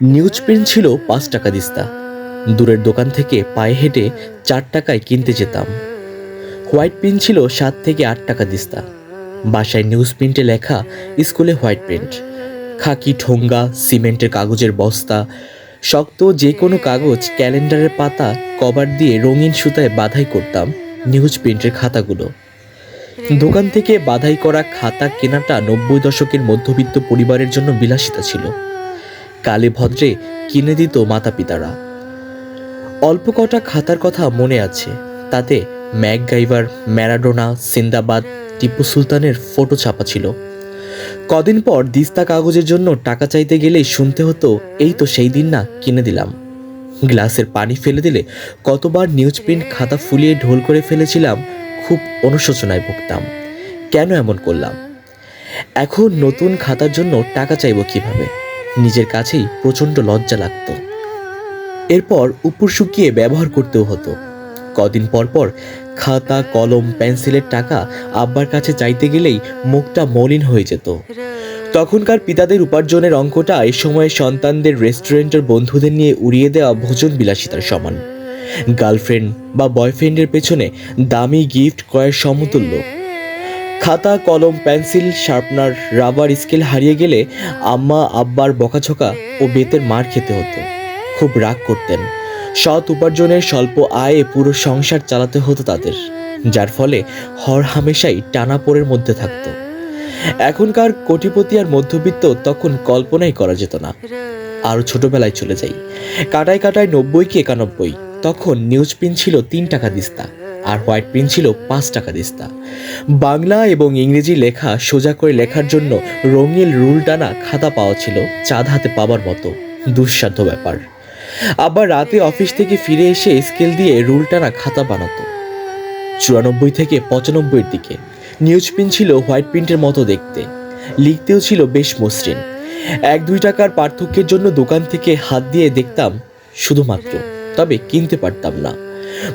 News print ছিল পাঁচ টাকা দিস্তা। দূরের দোকান থেকে পায়ে হেঁটে চার টাকায় কিনতে যেতাম। হোয়াইট প্রিন্ট ছিল সাত থেকে আট টাকা দিস্তা। বাসায় নিউজ প্রিন্টে লেখা, স্কুলে হোয়াইট প্রিন্ট খাকি ঠোঙ্গা, সিমেন্টের কাগজের বস্তা, শক্ত যে কোনো কাগজ, ক্যালেন্ডারের পাতা, কভার দিয়ে রঙিন সুতায় বাধাই করতাম নিউজ প্রিন্টের খাতাগুলো। দোকান থেকে বাধাই করা খাতা কেনাটা নব্বই দশকের মধ্যবিত্ত পরিবারের জন্য বিলাসিতা ছিল। কালে ভদ্রে কিনে দিত মাতা পিতারা অল্প কটা খাতার কথা মনে আছে, তাতে ম্যাকগাইভার ম্যারাডোনা, সিন্দাবাদ, টিপু সুলতানের ফটো ছাপা ছিল। কদিন পর দিস্তা কাগজের জন্য টাকা চাইতে গেলেই শুনতে হতো, এই তো সেই দিন না, কিনে দিলাম। গ্লাসের পানি ফেলে দিলে কতবার নিউজ প্রিন্ট খাতা ফুলিয়ে ঢোল করে ফেলেছিলাম, খুব অনুশোচনায় ভুগতাম। কেন এমন করলাম? এখন নতুন খাতার জন্য টাকা চাইব কীভাবে? নিজের কাছেই প্রচণ্ড লজ্জা লাগতো। এরপর উপর শুকিয়ে ব্যবহার করতেও হতো। কদিন পর পর খাতা, কলম, পেন্সিলের টাকা আব্বার কাছে চাইতে গেলেই মুখটা মলিন হয়ে যেত। তখনকার পিতাদের উপার্জনের অঙ্কটা এ সময় সন্তানদের রেস্টুরেন্টের বন্ধুদের নিয়ে উড়িয়ে দেওয়া ভোজন বিলাসিতার সমান। গার্লফ্রেন্ড বা বয়ফ্রেন্ডের পেছনে দামি গিফট ক্রয়ের সমতুল্য। খাতা, কলম, পেন্সিল, শার্পনার, রাবার, স্কেল হারিয়ে গেলে আম্মা, আব্বার বকাঝকা ও বেতের মার খেতে হতো। খুব রাগ করতেন। সৎ উপার্জনের স্বল্প আয়ে পুরো সংসার চালাতে হতো তাদের, যার ফলে হর হামেশাই টানাপোড়ের মধ্যে থাকতো। এখনকার কোটিপতি আর মধ্যবিত্ত তখন কল্পনাই করা যেত না। আরও ছোটবেলায় চলে যাই। কাটায় কাটায় নব্বই কি একানব্বই, তখন নিউজ প্রিন্ট ছিল তিন টাকা দিস্তা। আর হোয়াইট প্রিন্ট ছিল পাঁচ টাকা দিস্তা। বাংলা এবং ইংরেজি লেখা সোজা করে লেখার জন্য রঙিন রুল টানা খাতা পাওয়া ছিল চাঁদ হাতে পাবার মতো। দুঃসাধ্য ব্যাপার। আবার রাতে অফিস থেকে ফিরে এসে স্কেল দিয়ে রুল টানা খাতা বানাতো। চুরানব্বই থেকে পঁচানব্বইয়ের দিকে। নিউজ প্রিন্ট ছিল হোয়াইট প্রিন্টের মতো দেখতে। লিখতেও ছিল বেশ মসৃণ। এক দুই টাকার পার্থক্যের জন্য দোকান থেকে হাত দিয়ে দেখতাম শুধুমাত্র, তবে কিনতে পারতাম না।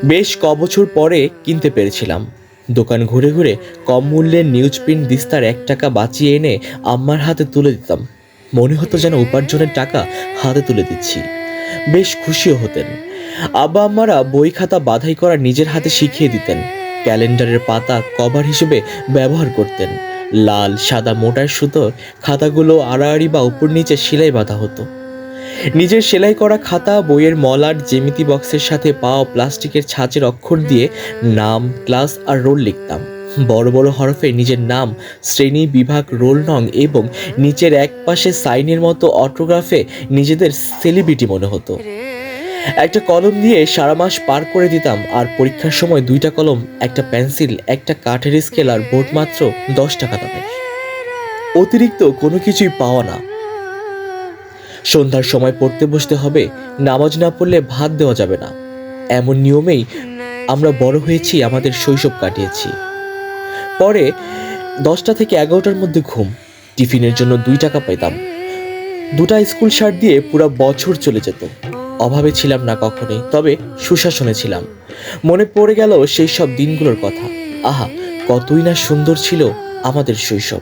বেশ ক বছর পরে কিনতে পেরেছিলাম। দোকান ঘুরে ঘুরে কম মূল্যের নিউজ প্রিন্ট দিস্তার এক টাকা বাঁচিয়ে এনে আম্মার হাতে তুলে দিতাম। মনে হতো যেন উপার্জনের টাকা হাতে তুলে দিচ্ছি। বেশ খুশিও হতেন। আব্বা আম্মারা বই খাতা বাধাই করা নিজের হাতে শিখিয়ে দিতেন। ক্যালেন্ডারের পাতা কভার হিসেবে ব্যবহার করতেন। লাল, সাদা, মোটার সুতো খাতাগুলো আড়াআড়ি বা উপর নিচে সেলাই বাঁধা হতো। নিজের সেলাই করা খাতা, বইয়ের মলার জেমিতি বক্সের সাথে পাওয়া প্লাস্টিকের ছাঁচের অক্ষর দিয়ে নাম, ক্লাস আর রোল লিখতাম। বড় বড় হরফে নিজের নাম, শ্রেণি, বিভাগ, রোল নং এবং নিচের এক পাশে সাইনের মতো অটোগ্রাফে নিজেদের সেলিব্রিটি মনে হতো। একটা কলম দিয়ে সারা মাস পার করে দিতাম আর পরীক্ষার সময় দুইটা কলম, একটা পেন্সিল, একটা কাঠের স্কেল আর বোর্ড মাত্র দশ টাকা দামের। অতিরিক্ত কোনো কিছুই পাওয়া না। সন্ধ্যার সময় পড়তে বসতে হবে, নামাজ না পড়লে ভাত দেওয়া যাবে না। এমন নিয়মেই আমরা বড় হয়েছি, আমাদের শৈশব কাটিয়েছি। পরে দশটা থেকে এগারোটার মধ্যে ঘুম, টিফিনের জন্য দুই টাকা পেতাম দুটা স্কুল শার্ট দিয়ে পুরো বছর চলে যেত। অভাবে ছিলাম না কখনোই, তবে সুশাসনে ছিলাম। মনে পড়ে গেল সেই সব দিনগুলোর কথা। আহা, কতই না সুন্দর ছিল আমাদের শৈশব।